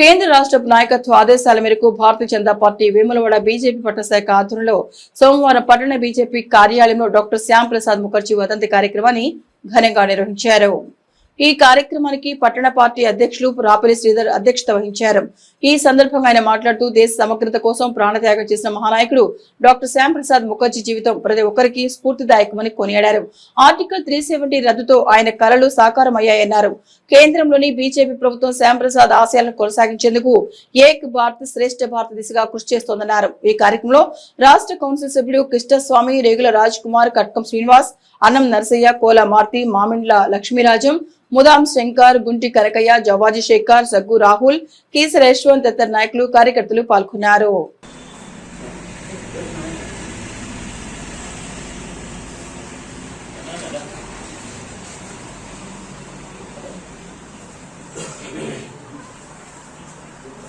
కేంద్ర రాష్ట్ర నాయకత్వ ఆదేశాల మేరకు భారతీయ జనతా పార్టీ వేములవాడ బీజేపీ పట్టణ శాఖ ఆధ్వర్యంలో సోమవారం పట్టణ బీజేపీ కార్యాలయంలో డాక్టర్ శ్యామ్ ప్రసాద్ ముఖర్జీ వదంతి కార్యక్రమాన్ని ఘనంగా నిర్వహించారు. ఈ కార్యక్రమానికి పట్టణ పార్టీ అధ్యక్షులు రాపల్లి శ్రీధర్ అధ్యక్షత వహించారు. ఈ సందర్భంగా ఆయన మాట్లాడుతూ దేశ సమగ్రత కోసం ప్రాణత్యాగం చేసిన మహానాయకుడు డాక్టర్ శ్యామ్ ప్రసాద్ ముఖర్జీ జీవితం ప్రతి ఒక్కరికి స్ఫూర్తిదాయకమని కొనియాడారు. ఆర్టికల్ త్రీ రద్దుతో ఆయన కలలు సాకారం అయ్యాయన్నారు కేంద్రంలోని బీజేపీ ప్రభుత్వం శ్యామ్ ప్రసాద్ ఆశయాలను కొనసాగించేందుకు ఏక్ భారత్ శ్రేష్ఠ భారత్ దిశగా కృషి చేస్తోందన్నారు. ఈ కార్యక్రమంలో రాష్ట్ర కౌన్సిల్ సభ్యుడు కృష్ణస్వామి రేగుల రాజ్ కుమార్ కట్కం శ్రీనివాస్ అన్నం నరసయ్య కోల మార్తి మామిండ్ల లక్ష్మీరాజం ముదాం శంకర్ గుంటి కనకయ్య జవాజీ శేఖర్ సగ్గు రాహుల్ కీసర యశ్వంత్ తదితర నాయకులు కార్యకర్తలు పాల్గొన్నారు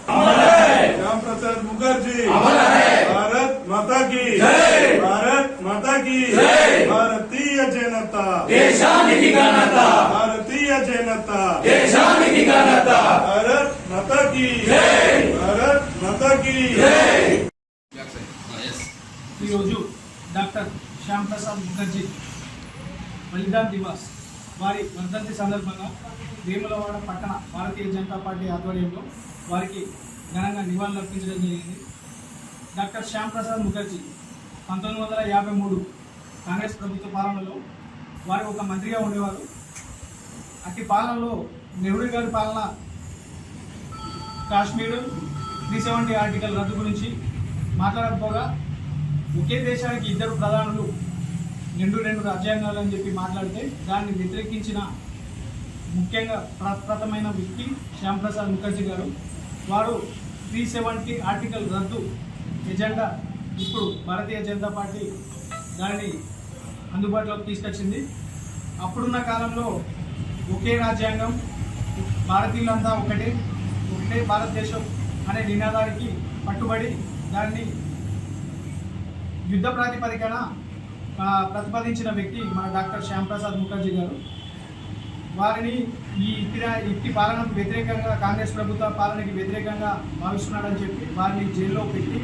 श्याम प्रसाद मुखर्जी भारत माता की भारत माता की భారతీయ జనత. దేశానికి ఈరోజు డాక్టర్ శ్యామ్ ప్రసాద్ ముఖర్జీ బలిదాన్ దివాస్. వారి వర్ధంతి సందర్భంగా వేములవాడ పట్టణ భారతీయ జనతా పార్టీ ఆధ్వర్యంలో వారికి ఘనంగా నివాళులు అర్పించడం జరిగింది. డాక్టర్ శ్యామ్ ప్రసాద్ ముఖర్జీ పంతొమ్మిది వందల యాభై మూడు కాంగ్రెస్ ప్రభుత్వ పాలనలో వారు ఒక మంత్రిగా ఉండేవారు. అట్టి పాలనలో నెహ్రూ గారి పాలన కాశ్మీర్ త్రీ సెవెంటీ ఆర్టికల్ రద్దు గురించి మాట్లాడకపోగా ఒకే దేశానికి ఇద్దరు ప్రధానులు రెండు రెండు రాజ్యాంగాలు అని చెప్పి మాట్లాడితే దాన్ని వ్యతిరేకించిన ముఖ్యంగా ప్రప్రథమైన వ్యక్తి శ్యాంప్రసాద్ ముఖర్జీ గారు. వారు త్రీ సెవెంటీ ఆర్టికల్ రద్దు ఎజెండా ఇప్పుడు భారతీయ జనతా పార్టీ దాన్ని అందుబాటులోకి తీసుకొచ్చింది. అప్పుడున్న కాలంలో ఒకే రాజ్యాంగం భారతీయులంతా ఒకటే ఒకటే భారతదేశం అనే నినాదానికి పట్టుబడి దాన్ని యుద్ధ ప్రాతిపదికన ప్రతిపాదించిన వ్యక్తి మన డాక్టర్ శ్యాంప్రసాద్ ముఖర్జీ గారు. వారిని ఈ ఇట్టి ఇట్టి పాలనకు వ్యతిరేకంగా కాంగ్రెస్ ప్రభుత్వ పాలనకి వ్యతిరేకంగా భావిస్తున్నాడని చెప్పి వారిని జైల్లో పెట్టి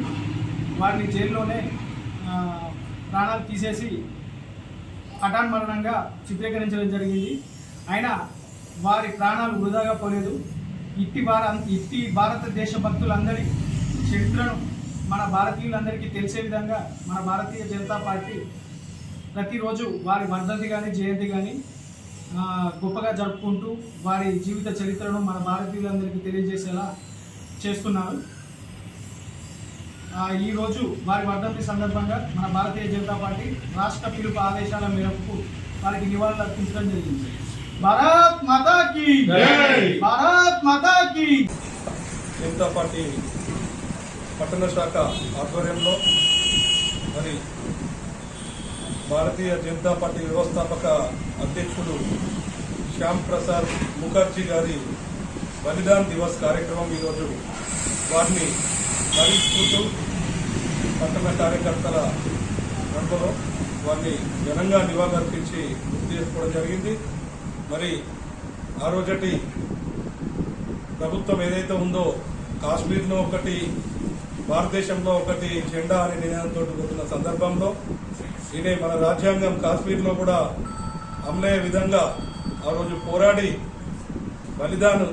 వారిని జైల్లోనే ప్రాణాలు తీసేసి హఠాన్ మరణంగా చిత్రీకరించడం జరిగింది. అయినా వారి ప్రాణాలు వృధాగా పోలేదు. ఇట్టి భార ఇట్టి భారతదేశ భక్తులందరి చరిత్రను మన భారతీయులందరికీ తెలిసే విధంగా మన భారతీయ జనతా పార్టీ ప్రతిరోజు వారి వర్ధంతి కానీ జయంతి కానీ గొప్పగా జరుపుకుంటూ వారి జీవిత చరిత్రను మన భారతీయులందరికీ తెలియజేసేలా చేస్తున్నారు. ఈరోజు వారి వర్ధంతి సందర్భంగా మన భారతీయ జనతా పార్టీ రాష్ట్ర పిలుపు ఆదేశాల మేరకు వారికి నివాళులు అర్పించడం జరిగింది భారత్ మాతా కీ జై! భారత్ మాతా కీ జనతా పార్టీ పట్టణ శాఖ ఆధ్వర్యంలో మరి భారతీయ జనతా పార్టీ వ్యవస్థాపక అధ్యక్షుడు శ్యామ్ ప్రసాద్ ముఖర్జీ గారి బలిదాన్ దివస్ కార్యక్రమం ఈరోజు వారిని స్మరించుకుంటూ పట్టణ కార్యకర్తల గంటలో వారిని ఘనంగా నివాళులర్పించి గుర్తు చేసుకోవడం జరిగింది. మరి ఆ రోజటి ప్రభుత్వం ఏదైతే ఉందో కాశ్మీర్లో ఒకటి భారతదేశంలో ఒకటి జెండా అనే నినాదంతో కూడిన సందర్భంలో ఇదే మన రాజ్యాంగం కాశ్మీర్లో కూడా అమలయ్యే విధంగా ఆ రోజు పోరాడి బలిదానం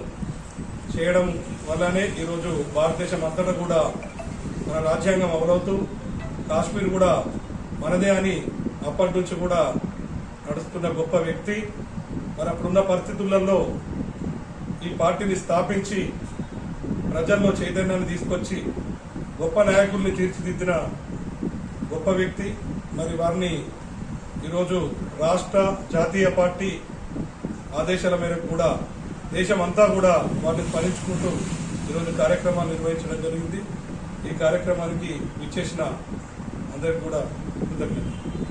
చేయడం వల్లనే ఈరోజు భారతదేశం అంతటా కూడా మన రాజ్యాంగం అమలవుతూ కాశ్మీర్ కూడా మనదే అని అప్పటి నుంచి కూడా నడుస్తున్న గొప్ప వ్యక్తి. మరి అప్పుడున్న పరిస్థితులలో ఈ పార్టీని స్థాపించి ప్రజల్లో చైతన్యాన్ని తీసుకొచ్చి గొప్ప నాయకుల్ని తీర్చిదిద్దిన గొప్ప వ్యక్తి. మరి వారిని ఈరోజు రాష్ట్ర జాతీయ పార్టీ ఆదేశాల మేరకు కూడా దేశం అంతా కూడా వాటిని స్మరించుకుంటూ ఈరోజు కార్యక్రమాలు నిర్వహించడం జరిగింది. ఈ కార్యక్రమానికి విచ్చేసిన అందరికి కూడా కృతజ్ఞతలు.